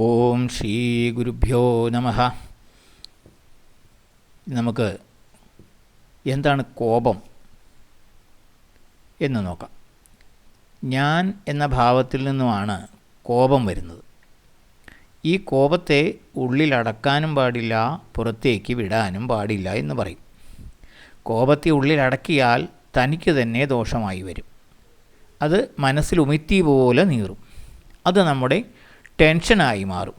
ഓം ശ്രീ ഗുരുഭ്യോ നമ നമുക്ക് എന്താണ് കോപം എന്ന് നോക്കാം. ഞാൻ എന്ന ഭാവത്തിൽ നിന്നുമാണ് കോപം വരുന്നത്. ഈ കോപത്തെ ഉള്ളിലടക്കാനും പാടില്ല പുറത്തേക്ക് വിടാനും പാടില്ല എന്ന് പറയും. കോപത്തെ ഉള്ളിലടക്കിയാൽ തനിക്ക് തന്നെ ദോഷമായി വരും. അത് മനസ്സിൽ പോലെ നീറും. അത് നമ്മുടെ ടെൻഷനായി മാറും.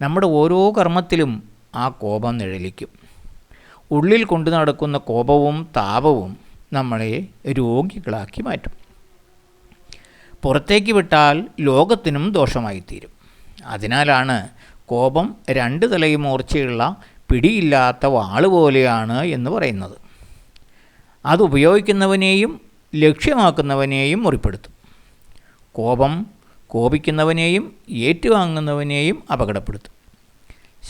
നമ്മുടെ ഓരോ കർമ്മത്തിലും ആ കോപം നിഴലിക്കും. ഉള്ളിൽ കൊണ്ടു നടക്കുന്ന കോപവും താപവും നമ്മളെ രോഗികളാക്കി മാറ്റും. പുറത്തേക്ക് വിട്ടാൽ ലോകത്തിനും ദോഷമായിത്തീരും. അതിനാലാണ് കോപം രണ്ട് തലയും മൂർച്ചയുള്ള പിടിയില്ലാത്ത വാൾ പോലെയാണ് എന്ന് പറയുന്നത്. അത് ഉപയോഗിക്കുന്നവനെയും ലക്ഷ്യമാക്കുന്നവനെയും മുറിപ്പെടുത്തും. കോപം കോപിക്കുന്നവനെയും ഏറ്റുവാങ്ങുന്നവനെയും അപകടപ്പെടുത്തും.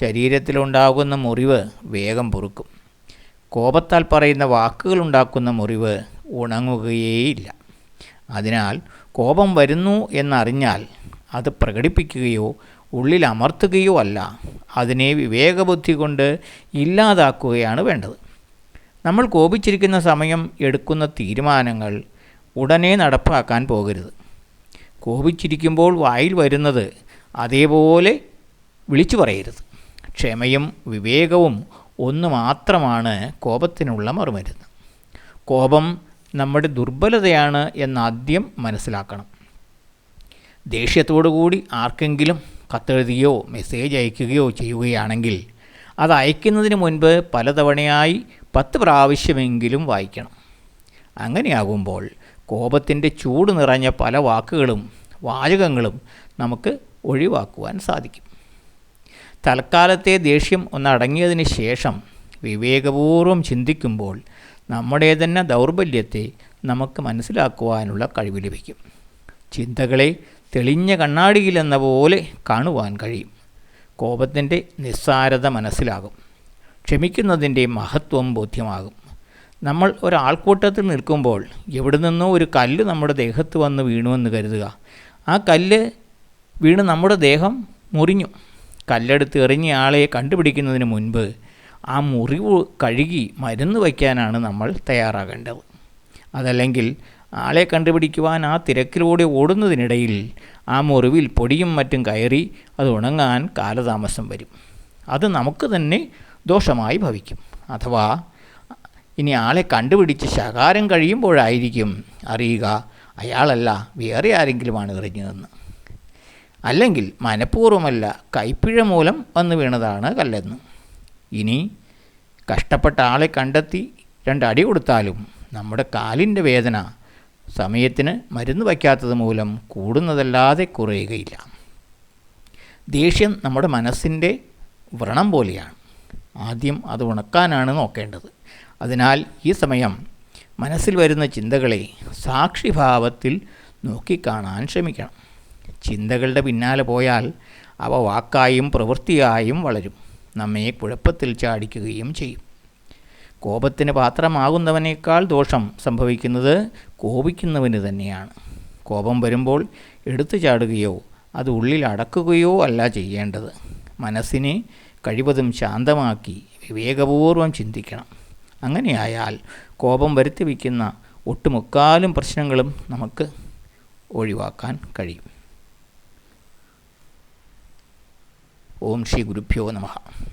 ശരീരത്തിലുണ്ടാകുന്ന മുറിവ് വേഗം പൊറുക്കും. കോപത്താൽ പറയുന്ന വാക്കുകളുണ്ടാക്കുന്ന മുറിവ് ഉണങ്ങുകയേയില്ല. അതിനാൽ കോപം വരുന്നു എന്നറിഞ്ഞാൽ അത് പ്രകടിപ്പിക്കുകയോ ഉള്ളിൽ അമർത്തുകയോ അല്ല അതിനെ വിവേകബുദ്ധി കൊണ്ട് ഇല്ലാതാക്കുകയാണ് വേണ്ടത്. നമ്മൾ കോപിച്ചിരിക്കുന്ന സമയം എടുക്കുന്ന തീരുമാനങ്ങൾ ഉടനെ നടപ്പാക്കാൻ പോകരുത്. കോപിച്ചിരിക്കുമ്പോൾ വായിൽ വരുന്നത് അതേപോലെ വിളിച്ചു പറയരുത്. ക്ഷമയും വിവേകവും ഒന്ന് മാത്രമാണ് കോപത്തിനുള്ള മറുമരുന്ന്. കോപം നമ്മുടെ ദുർബലതയാണ് എന്നാദ്യം മനസ്സിലാക്കണം. ദേഷ്യത്തോടുകൂടി ആർക്കെങ്കിലും കത്തെഴുതുകയോ മെസ്സേജ് അയക്കുകയോ ചെയ്യുകയാണെങ്കിൽ അത് അയക്കുന്നതിന് മുൻപ് പലതവണയായി പത്ത് പ്രാവശ്യമെങ്കിലും വായിക്കണം. അങ്ങനെയാകുമ്പോൾ കോപത്തിന്റെ ചൂട് നിറഞ്ഞ പല വാക്കുകളും വാചകങ്ങളും നമുക്ക് ഒഴിവാക്കുവാൻ സാധിക്കും. തൽക്കാലത്തെ ദേഷ്യം ഒന്നടങ്ങിയതിന് ശേഷം വിവേകപൂർവം ചിന്തിക്കുമ്പോൾ നമ്മുടെ തന്നെ ദൗർബല്യത്തെ നമുക്ക് മനസ്സിലാക്കുവാനുള്ള കഴിവ് ലഭിക്കും. ചിന്തകളെ തെളിഞ്ഞ കണ്ണാടിയിലെന്ന പോലെ കാണുവാൻ കഴിയും. കോപത്തിന്റെ നിസ്സാരത മനസ്സിലാകും. ക്ഷമിക്കുന്നതിന്റെ മഹത്വം ബോധ്യമാകും. നമ്മൾ ഒരാൾക്കൂട്ടത്തിൽ നിൽക്കുമ്പോൾ എവിടെ നിന്നോ ഒരു കല്ല് നമ്മുടെ ദേഹത്ത് വന്ന് വീണുവെന്ന് കരുതുക. ആ കല്ല് വീണ് നമ്മുടെ ദേഹം മുറിഞ്ഞു. കല്ലെടുത്ത് എറിഞ്ഞ ആളെ കണ്ടുപിടിക്കുന്നതിന് മുൻപ് ആ മുറിവ് കഴുകി മരുന്ന് വയ്ക്കാനാണ് നമ്മൾ തയ്യാറാകേണ്ടത്. അതല്ലെങ്കിൽ ആളെ കണ്ടുപിടിക്കുവാൻ ആ തിരക്കിലൂടെ ഓടുന്നതിനിടയിൽ ആ മുറിവിൽ പൊടിയും മറ്റും കയറി അത് ഉണങ്ങാൻ കാലതാമസം വരും. അത് നമുക്ക് തന്നെ ദോഷമായി ഭവിക്കും. അഥവാ ഇനി ആളെ കണ്ടുപിടിച്ച് ശകാരം കഴിയുമ്പോഴായിരിക്കും അറിയുക അയാളല്ല വേറെ ആരെങ്കിലുമാണ് എറിഞ്ഞതെന്ന്. അല്ലെങ്കിൽ മനഃപൂർവമല്ല കൈപ്പിഴ മൂലം വന്നു വീണതാണ് കല്ലെന്ന്. ഇനി കഷ്ടപ്പെട്ട ആളെ കണ്ടെത്തി രണ്ടടി കൊടുത്താലും നമ്മുടെ കാലിന്റെ വേദന സമയത്തിന് മരുന്ന് വയ്ക്കാത്തത് മൂലം കൂടുന്നതല്ലാതെ കുറയുകയില്ല. ദേഷ്യം നമ്മുടെ മനസ്സിന്റെ വ്രണം പോലെയാണ്. ആദ്യം അത് ഉണക്കാനാണ് നോക്കേണ്ടത്. അതിനാൽ ഈ സമയം മനസ്സിൽ വരുന്ന ചിന്തകളെ സാക്ഷിഭാവത്തിൽ നോക്കിക്കാണാൻ ശ്രമിക്കണം. ചിന്തകളുടെ പിന്നാലെ പോയാൽ അവ വാക്കായും പ്രവൃത്തിയായും വളരും. നമ്മെ കുഴപ്പത്തിൽ ചാടിക്കുകയും ചെയ്യും. കോപത്തിന് പാത്രമാകുന്നവനേക്കാൾ ദോഷം സംഭവിക്കുന്നത് കോപിക്കുന്നവന് തന്നെയാണ്. കോപം വരുമ്പോൾ എടുത്തു ചാടുകയോ അത് ഉള്ളിൽ അടക്കുകയോ അല്ല ചെയ്യേണ്ടത്. മനസ്സിനെ കഴിവതും ശാന്തമാക്കി വിവേകപൂർവം ചിന്തിക്കണം. അങ്ങനെയായാൽ കോപം വരുത്തി വയ്ക്കുന്ന ഒട്ടുമുക്കാലും പ്രശ്നങ്ങളും നമുക്ക് ഒഴിവാക്കാൻ കഴിയും. ഓം ശ്രീ ഗുരുഭ്യോ നമഃ.